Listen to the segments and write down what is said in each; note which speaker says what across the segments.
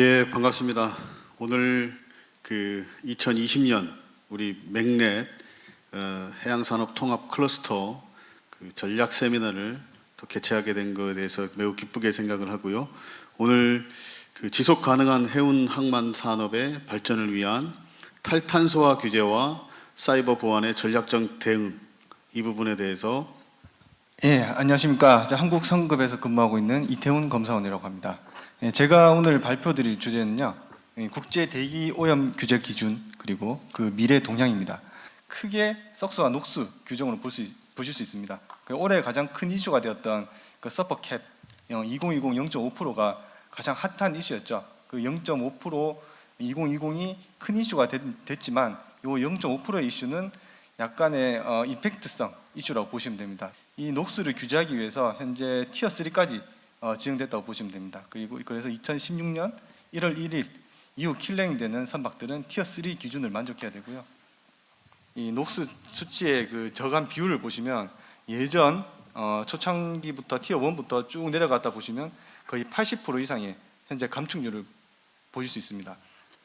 Speaker 1: 예, 반갑습니다. 오늘 그 2020년 우리 맥넷 어, 해양산업 통합 클러스터 그 전략 세미나를 또 개최하게 된 것에 대해서 매우 기쁘게 생각을 하고요. 오늘 그 지속 가능한 해운 항만 산업의 발전을 위한 탈탄소화 규제와 사이버 보안의 전략적 대응 이 부분에 대해서
Speaker 2: 예, 안녕하십니까. 저 한국 성급에서 근무하고 있는 이태훈 검사원이라고 합니다. 예, 제가 오늘 발표드릴 주제는요. 예, 국제 대기 오염 규제 기준 그리고 그 미래 동향입니다. 크게 썩스와 녹수 규정으로 볼 수, 보실 수 있습니다. 그 올해 가장 큰 이슈가 되었던 그 서퍼캡 2020 0.5%가 가장 핫한 이슈였죠. 그 0.5% 2020이 큰 이슈가 됐, 됐지만 이 0.5%의 이슈는 약간의 어, 이펙트성 이슈라고 보시면 됩니다. 이 녹수를 규제하기 위해서 현재 티어 3까지 어, 지정됐다고 보시면 됩니다. 그리고 그래서 2016년 1월 1일 이후 킬링 되는 선박들은 티어 3 기준을 만족해야 되고요. 이 녹수 수치의 그 저감 비율을 보시면 예전 어, 초창기부터 티어 1부터 쭉 내려갔다 보시면 거의 80% 이상의 현재 감축률을 보실 수 있습니다.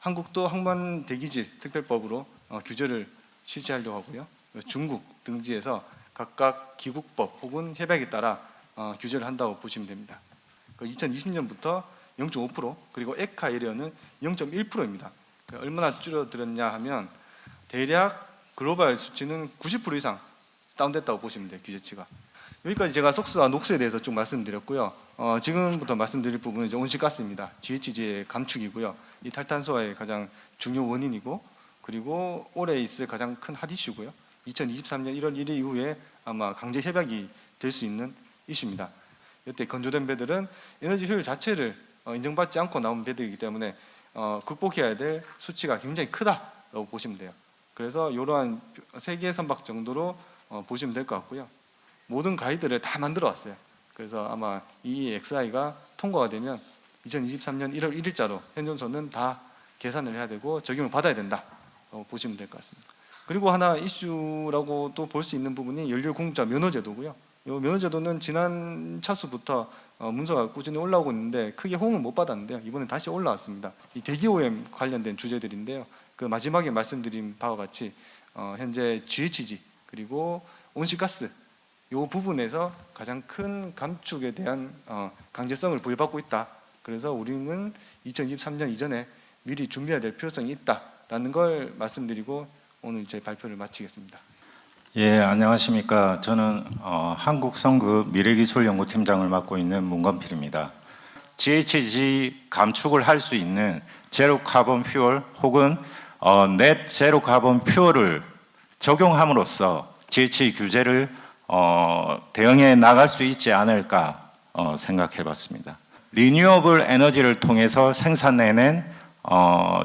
Speaker 2: 한국도 항만 대기질 특별법으로 어, 규제를 실시하려고 하고요. 중국 등지에서 각각 기국법 혹은 협약에 따라 어, 규제를 한다고 보시면 됩니다. 그 2020년부터 0.5% 그리고 에카 에리어는 0.1%입니다. 얼마나 줄어들었냐 하면 대략 글로벌 수치는 90% 이상 다운됐다고 보시면 돼요 규제치가. 여기까지 제가 속수와 녹수에 대해서 좀 말씀드렸고요. 어, 지금부터 말씀드릴 부분은 이제 온실가스입니다. GHG의 감축이고요. 이 탈탄소화의 가장 중요 원인이고 그리고 올해 있을 가장 큰 핫이슈고요. 2023년 1월 1일 이후에 아마 강제 협약이 될 수 있는 이슈입니다. 이때 건조된 배들은 에너지 효율 자체를 어, 인정받지 않고 나온 배들이기 때문에 어, 극복해야 될 수치가 굉장히 크다라고 보시면 돼요. 그래서 이러한 세계 선박 정도로 어, 보시면 될 것 같고요. 모든 가이드를 다 만들어 왔어요. 그래서 아마 이 XI가 통과가 되면 2023년 1월 1일자로 현존선은 다 계산을 해야 되고 적용을 받아야 된다. 어, 보시면 될 것 같습니다. 그리고 하나 이슈라고 또 볼 수 있는 부분이 연료 공급자 면허 제도고요. 이 면허제도는 지난 차수부터 어, 문서가 꾸준히 올라오고 있는데 크게 호응을 못 받았는데요. 이번에 다시 올라왔습니다. 이 대기 오염 관련된 주제들인데요. 그 마지막에 말씀드린 바와 같이 어, 현재 GHG 그리고 온실가스 이 부분에서 가장 큰 감축에 대한 어, 강제성을 부여받고 있다. 그래서 우리는 2023년 이전에 미리 준비해야 될 필요성이 있다라는 걸 말씀드리고 오늘 제 발표를 마치겠습니다.
Speaker 3: 예, 안녕하십니까. 저는 어, 한국성급 미래기술연구팀장을 맡고 있는 문건필입니다. GHG 감축을 할 수 있는 제로 카본 퓨얼 혹은 어, 넷 제로 카본 퓨얼을 적용함으로써 GHG 규제를 어, 대응해 나갈 수 있지 않을까 어, 생각해 봤습니다. 리뉴어블 에너지를 통해서 생산해낸 어,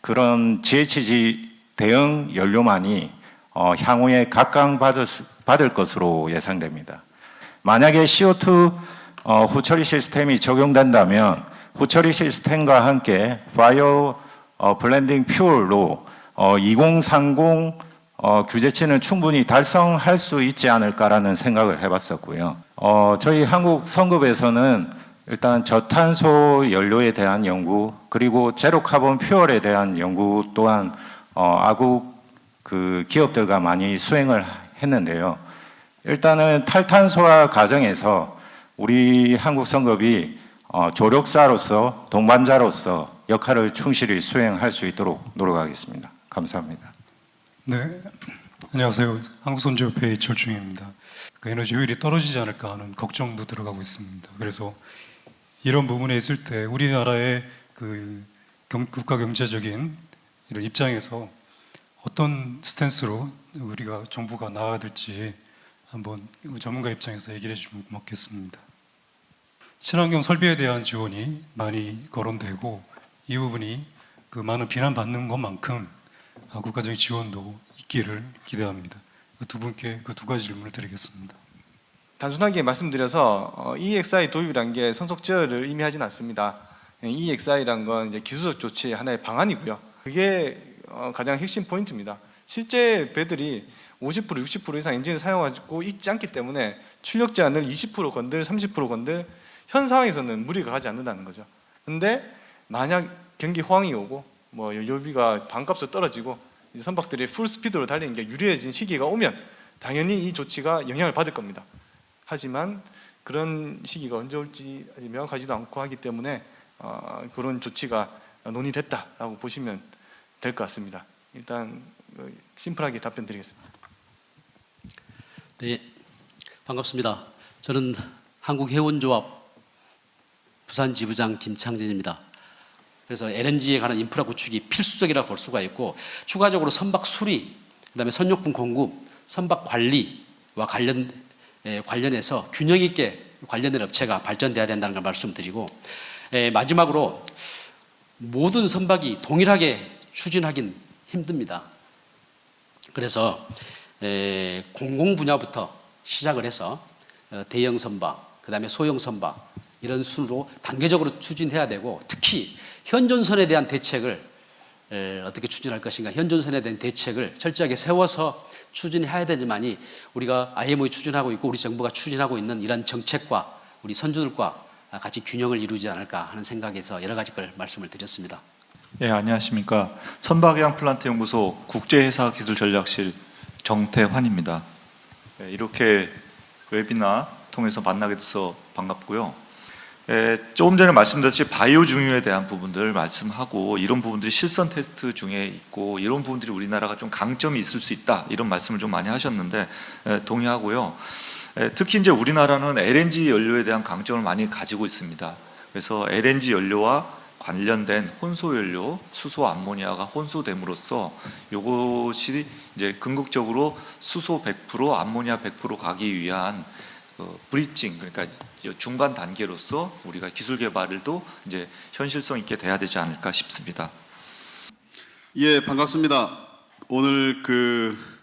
Speaker 3: 그런 GHG 대응 연료만이 어, 향후에 각광받을 수- 받을 것으로 예상됩니다. 만약에 CO2 어, 후처리 시스템이 적용된다면 후처리 시스템과 함께 바이오 어, 블렌딩 퓨얼로 어, 2030 어, 규제치는 충분히 달성할 수 있지 않을까라는 생각을 해봤었고요. 어, 저희 한국 성급에서는 일단 저탄소 연료에 대한 연구 그리고 제로 카본 퓨얼에 대한 연구 또한 어, 아국 그 기업들과 많이 수행을 했는데요. 일단은 탈탄소화 과정에서 우리 한국 성급이 어, 조력사로서 동반자로서 역할을 충실히 수행할 수 있도록 노력하겠습니다. 감사합니다.
Speaker 4: 네, 안녕하세요. 한국선조협회 이철중입니다. 그 에너지 효율이 떨어지지 않을까 하는 걱정도 들어가고 있습니다. 그래서 이런 부분에 있을 때 우리나라의 그 경- 국가 경제적인 이런 입장에서 어떤 스탠스로 우리가 정부가 나아야 될지 한번 전문가 입장에서 얘기를 해주면 고맙겠습니다. 친환경 설비에 대한 지원이 많이 거론되고 이 부분이 그 많은 비난받는 것만큼 아, 국가적인 지원도 있기를 기대합니다. 그두 분께 그 두 가지 질문을 드리겠습니다.
Speaker 2: 단순하게 말씀드려서 어, EXI 도입이란 게 선속절을 의미하진 않습니다. EXI란 건 이제 기술적 조치의 하나의 방안이고요. 그게 어, 가장 핵심 포인트입니다. 실제 배들이 50% 60% 이상 엔진을 사용하고 있지 않기 때문에 출력 제한을 20% 건들 30% 건들 현 상황에서는 무리가 가지 않는다는 거죠. 근데 만약 경기 호황이 오고 뭐 연료비가 반값으로 떨어지고 선박들이 풀 스피드로 달리는 게 유리해진 시기가 오면 당연히 이 조치가 영향을 받을 겁니다. 하지만 그런 시기가 언제 올지 명확하지도 않고 하기 때문에 어, 그런 조치가 논의됐다라고 보시면 될 것 같습니다. 일단 어, 심플하게 답변드리겠습니다.
Speaker 5: 네, 반갑습니다. 저는 한국해운조합 부산 지부장 김창진입니다. 그래서 LNG에 관한 인프라 구축이 필수적이라 볼 수가 있고 추가적으로 선박 수리, 그다음에 선용품 공급, 선박 관리와 관련 에, 관련해서 균형 있게 관련된 업체가 발전돼야 된다는 걸 말씀드리고 에, 마지막으로 모든 선박이 동일하게 추진하긴 힘듭니다. 그래서 에, 공공 분야부터 시작을 해서 어, 대형 선박, 그 다음에 소형 선박 이런 순으로 단계적으로 추진해야 되고 특히 현존선에 대한 대책을 에, 어떻게 추진할 것인가 현존선에 대한 대책을 철저하게 세워서 추진해야 되지만이 우리가 IMO에 추진하고 있고 우리 정부가 추진하고 있는 이런 정책과 우리 선주들과 같이 균형을 이루지 않을까 하는 생각에서 여러 가지 걸 말씀을 드렸습니다.
Speaker 6: 예, 안녕하십니까. 선박해양 플란트 연구소 국제회사 기술 전략실 정태환입니다. 예, 이렇게 웨비나 통해서 만나게 돼서 반갑고요. 예, 조금 전에 말씀드렸듯이 바이오 중유에 대한 부분들 말씀하고 이런 부분들이 실선 테스트 중에 있고 이런 부분들이 우리나라가 좀 강점이 있을 수 있다 이런 말씀을 좀 많이 하셨는데 예, 동의하고요. 예, 특히 이제 우리나라는 LNG 연료에 대한 강점을 많이 가지고 있습니다. 그래서 LNG 연료와 관련된 혼소 연료, 수소 암모니아가 혼소됨으로써 이것이 이제 궁극적으로 수소 100%, 암모니아 100% 가기 위한 그 브리징 그러니까 중간 단계로서 우리가 기술 개발을도 이제 현실성 있게 돼야 되지 않을까 싶습니다.
Speaker 1: 예, 반갑습니다. 오늘 그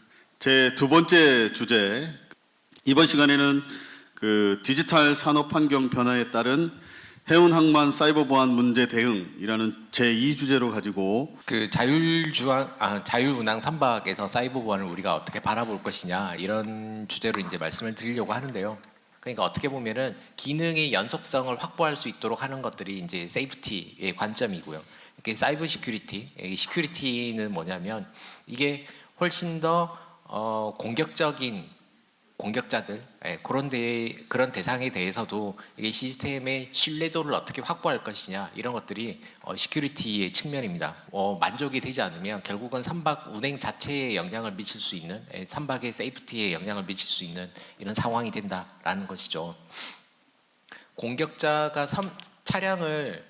Speaker 1: 제 두 번째 주제 이번 시간에는 그 디지털 산업 환경 변화에 따른 해운 항만 사이버 보안 문제 대응이라는 제2 주제로 가지고
Speaker 7: 그 자율주행 아, 자율운항 선박에서 사이버 보안을 우리가 어떻게 바라볼 것이냐 이런 주제로 이제 말씀을 드리려고 하는데요. 그러니까 어떻게 보면은 기능의 연속성을 확보할 수 있도록 하는 것들이 이제 세이프티의 관점이고요. 이게 사이버 시큐리티, 이 시큐리티는 뭐냐면 이게 훨씬 더 어, 공격적인 공격자들 예, 그런 대 그런 대상에 대해서도 이게 시스템의 신뢰도를 어떻게 확보할 것이냐 이런 것들이 어, 시큐리티의 측면입니다. 어, 만족이 되지 않으면 결국은 선박 운행 자체에 영향을 미칠 수 있는 예, 선박의 세이프티에 영향을 미칠 수 있는 이런 상황이 된다라는 것이죠. 공격자가 섬, 차량을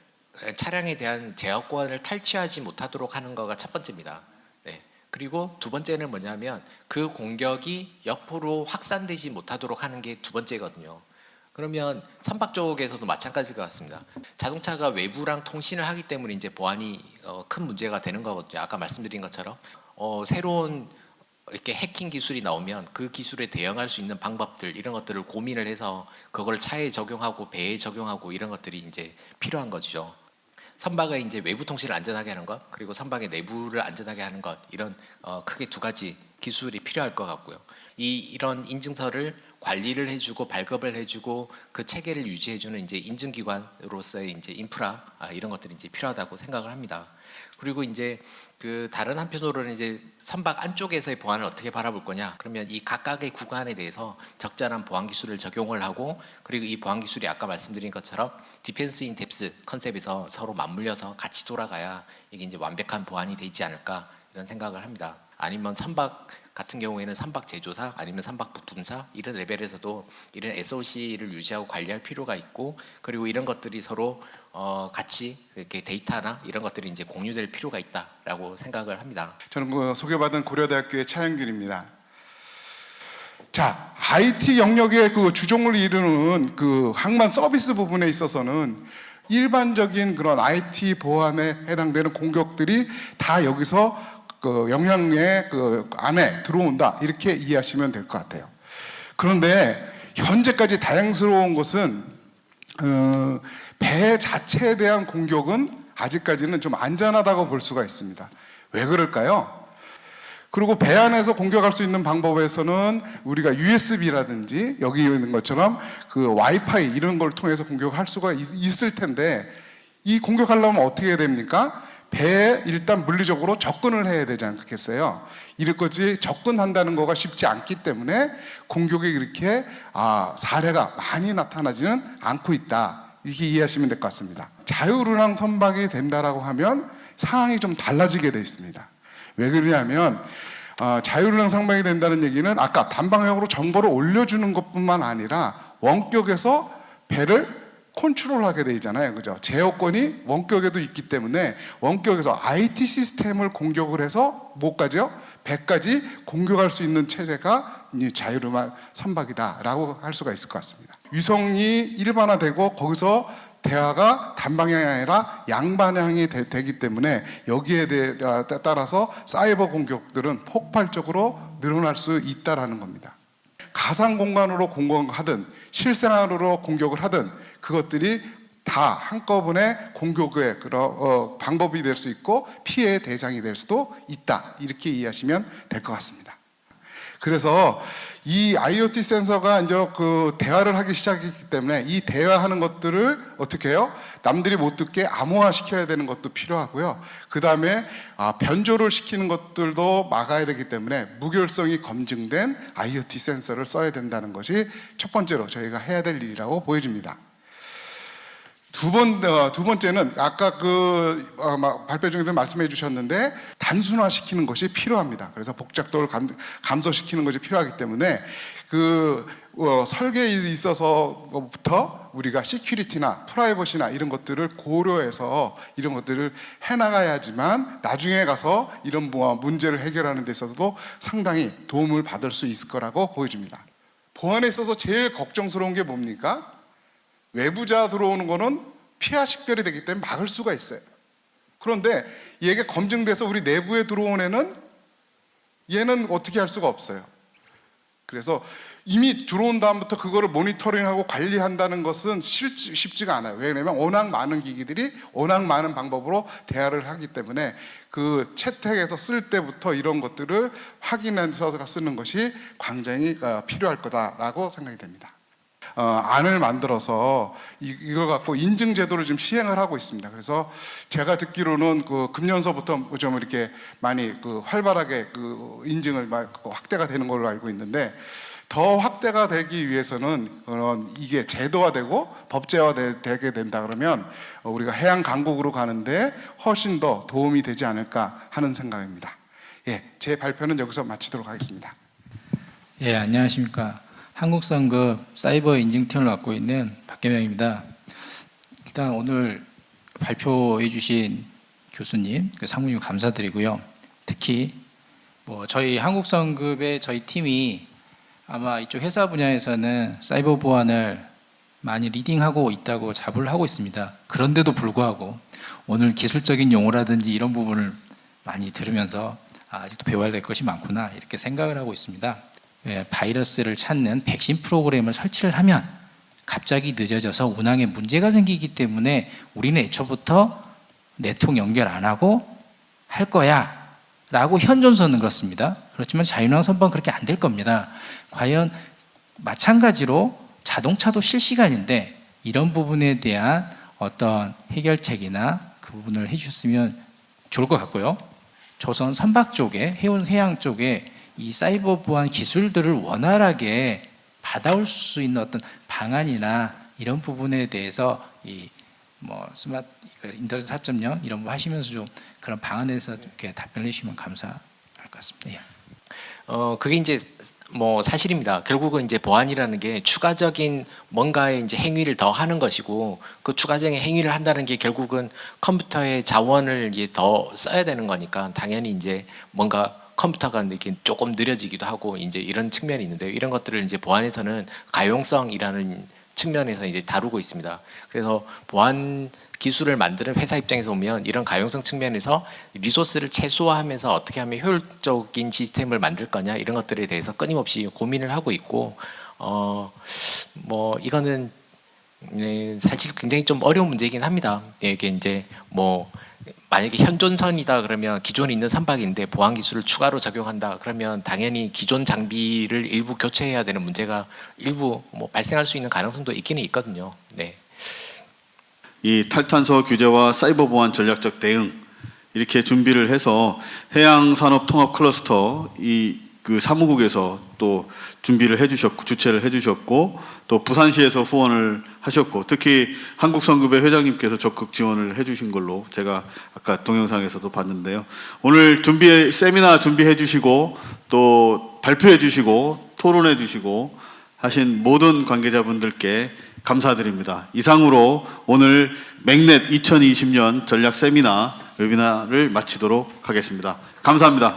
Speaker 7: 에, 차량에 대한 제어권을 탈취하지 못하도록 하는 거가 첫 번째입니다. 네. 그리고 두 번째는 뭐냐면 그 공격이 옆으로 확산되지 못하도록 하는 게 두 번째거든요. 그러면 선박 쪽에서도 마찬가지일 것 같습니다. 자동차가 외부랑 통신을 하기 때문에 이제 보안이 어, 큰 문제가 되는 거거든요. 아까 말씀드린 것처럼 어, 새로운 이렇게 해킹 기술이 나오면 그 기술에 대응할 수 있는 방법들 이런 것들을 고민을 해서 그걸 차에 적용하고 배에 적용하고 이런 것들이 이제 필요한 거죠. 선박의 이제 외부 통신을 안전하게 하는 것 그리고 선박의 내부를 안전하게 하는 것 이런 어, 크게 두 가지 기술이 필요할 것 같고요. 이 이런 인증서를 관리를 해주고 발급을 해주고 그 체계를 유지해주는 이제 인증기관으로서의 이제 인프라 아, 이런 것들이 이제 필요하다고 생각을 합니다. 그리고 이제 그 다른 한편으로는 이제 선박 안쪽에서의 보안을 어떻게 바라볼 거냐 그러면 이 각각의 구간에 대해서 적절한 보안 기술을 적용을 하고 그리고 이 보안 기술이 아까 말씀드린 것처럼 디펜스 인 뎁스 컨셉에서 서로 맞물려서 같이 돌아가야 이게 이제 완벽한 보안이 되지 않을까 이런 생각을 합니다. 아니면 선박 같은 경우에는 선박 제조사 아니면 선박 부품사 이런 레벨에서도 이런 SOC를 유지하고 관리할 필요가 있고 그리고 이런 것들이 서로 어 같이 이렇게 데이터나 이런 것들이 이제 공유될 필요가 있다라고 생각을 합니다.
Speaker 8: 저는 그 소개받은 고려대학교의 차영균입니다. 자, IT 영역의 그 주종을 이루는 그 항만 서비스 부분에 있어서는 일반적인 그런 IT 보안에 해당되는 공격들이 다 여기서 그 영향의 그 안에 들어온다 이렇게 이해하시면 될 것 같아요. 그런데 현재까지 다양스러운 것은 어, 배 자체에 대한 공격은 아직까지는 좀 안전하다고 볼 수가 있습니다. 왜 그럴까요? 그리고 배 안에서 공격할 수 있는 방법에서는 우리가 USB라든지 여기 있는 것처럼 그 와이파이 이런 걸 통해서 공격할 수가 있, 있을 텐데 이 공격하려면 어떻게 해야 됩니까? 배에 일단 물리적으로 접근을 해야 되지 않겠어요? 이렇게까지 접근한다는 거가 쉽지 않기 때문에 공격이 이렇게 아, 사례가 많이 나타나지는 않고 있다. 이렇게 이해하시면 될 것 같습니다. 자유run항 선박이 된다라고 하면 상황이 좀 달라지게 돼 있습니다. 왜 그러냐면 어, 자유run항 선박이 된다는 얘기는 아까 단방향으로 정보를 올려주는 것뿐만 아니라 원격에서 배를 컨트롤하게 되잖아요. 그죠? 제어권이 원격에도 있기 때문에 원격에서 IT 시스템을 공격을 해서 뭐까지요? 배까지 공격할 수 있는 체제가 이 자유로만 선박이다라고 할 수가 있을 것 같습니다. 위성이 일반화되고 거기서 대화가 단방향이 아니라 양방향이 되, 기 때문에 여기에 대, 아, 따- 따라서 사이버 공격들은 폭발적으로 늘어날 수 있다라는 겁니다. 가상 공간으로 공격하든 실생활로 공격을 하든 그것들이 다 한꺼번에 공격의 그런 어, 방법이 될 수 있고 피해의 대상이 될 수도 있다 이렇게 이해하시면 될 것 같습니다. 그래서 이 IoT 센서가 이제 그 대화를 하기 시작했기 때문에 이 대화하는 것들을 어떻게 해요? 남들이 못 듣게 암호화 시켜야 되는 것도 필요하고요. 그 다음에 아, 변조를 시키는 것들도 막아야 되기 때문에 무결성이 검증된 IoT 센서를 써야 된다는 것이 첫 번째로 저희가 해야 될 일이라고 보여집니다. 두 번, 어, 두 번째는 아까 그 어, 막 발표 중에도 말씀해 주셨는데 단순화시키는 것이 필요합니다. 그래서 복잡도를 감, 감소시키는 것이 필요하기 때문에 그 어, 설계에 있어서부터 우리가 시큐리티나 프라이버시나 이런 것들을 고려해서 이런 것들을 해나가야지만 나중에 가서 이런 뭐 문제를 해결하는 데 있어서도 상당히 도움을 받을 수 있을 거라고 보여집니다. 보안에 있어서 제일 걱정스러운 게 뭡니까? 외부자 들어오는 거는 피하 식별이 되기 때문에 막을 수가 있어요. 그런데 얘가 검증돼서 우리 내부에 들어온 애는 얘는 어떻게 할 수가 없어요. 그래서 이미 들어온 다음부터 그거를 모니터링하고 관리한다는 것은 실지, 쉽지가 않아요. 왜냐하면 워낙 많은 기기들이 워낙 많은 방법으로 대화를 하기 때문에 그 채택에서 쓸 때부터 이런 것들을 확인해서 쓰는 것이 굉장히 어, 필요할 거다라고 생각이 됩니다. 어, 안을 만들어서 이, 이걸 갖고 인증 제도를 지금 시행을 하고 있습니다. 그래서 제가 듣기로는 그 금년서부터 좀 이렇게 많이 그 활발하게 그 인증을 막 확대가 되는 걸로 알고 있는데 더 확대가 되기 위해서는 이게 제도화되고 법제화되게 된다 그러면 우리가 해양 강국으로 가는데 훨씬 더 도움이 되지 않을까 하는 생각입니다. 예, 제 발표는 여기서 마치도록 하겠습니다.
Speaker 9: 예, 안녕하십니까. 한국선급 사이버 인증팀을 맡고 있는 박계명입니다. 일단 오늘 발표해 주신 교수님, 그 상무님 감사드리고요. 특히 뭐 저희 한국선급의 저희 팀이 아마 이쪽 회사 분야에서는 사이버 보안을 많이 리딩하고 있다고 자부를 하고 있습니다. 그런데도 불구하고 오늘 기술적인 용어라든지 이런 부분을 많이 들으면서 아, 아직도 배워야 될 것이 많구나 이렇게 생각을 하고 있습니다. 예, 바이러스를 찾는 백신 프로그램을 설치를 하면 갑자기 늦어져서 운항에 문제가 생기기 때문에 우리는 애초부터 내통 연결 안 하고 할 거야 라고 현존서는 그렇습니다. 그렇지만 자율운항 선박은 그렇게 안 될 겁니다. 과연 마찬가지로 자동차도 실시간인데 이런 부분에 대한 어떤 해결책이나 그 부분을 해주셨으면 좋을 것 같고요. 조선 선박 쪽에 해운 해양 쪽에 이 사이버 보안 기술들을 원활하게 받아올 수 있는 어떤 방안이나 이런 부분에 대해서 이 뭐 스마트 그 인터넷 4.0 이런 거 하시면서 좀 그런 방안에 대해서 이렇게 답변을 해주시면 감사할 것 같습니다. 예.
Speaker 7: 어 그게 이제 뭐 사실입니다. 결국은 이제 보안이라는 게 추가적인 뭔가의 이제 행위를 더 하는 것이고 그 추가적인 행위를 한다는 게 결국은 컴퓨터의 자원을 이제 더 써야 되는 거니까 당연히 이제 뭔가 컴퓨터가 이렇게 조금 느려지기도 하고 이제 이런 측면이 있는데 이런 것들을 이제 보안에서는 가용성이라는 측면에서 이제 다루고 있습니다. 그래서 보안 기술을 만드는 회사 입장에서 보면 이런 가용성 측면에서 리소스를 최소화하면서 어떻게 하면 효율적인 시스템을 만들 거냐 이런 것들에 대해서 끊임없이 고민을 하고 있고 어 뭐 이거는 네, 사실 굉장히 좀 어려운 문제이긴 합니다. 예, 이게 이제 뭐 만약에 현존선이다 그러면 기존에 있는 선박인데 보안 기술을 추가로 적용한다 그러면 당연히 기존 장비를 일부 교체해야 되는 문제가 일부 뭐 발생할 수 있는 가능성도 있기는 있거든요. 네.
Speaker 1: 이 탈탄소 규제와 사이버 보안 전략적 대응 이렇게 준비를 해서 해양 산업 통합 클러스터 이 그 사무국에서 또 준비를 해주셨고 주최를 해주셨고 또 부산시에서 후원을 하셨고 특히 한국성급회 회장님께서 적극 지원을 해주신 걸로 제가 아까 동영상에서도 봤는데요. 오늘 준비 세미나 준비해 주시고 또 발표해 주시고 토론해 주시고 하신 모든 관계자분들께 감사드립니다. 이상으로 오늘 맥넷 2020년 전략 세미나 웨비나를 마치도록 하겠습니다. 감사합니다.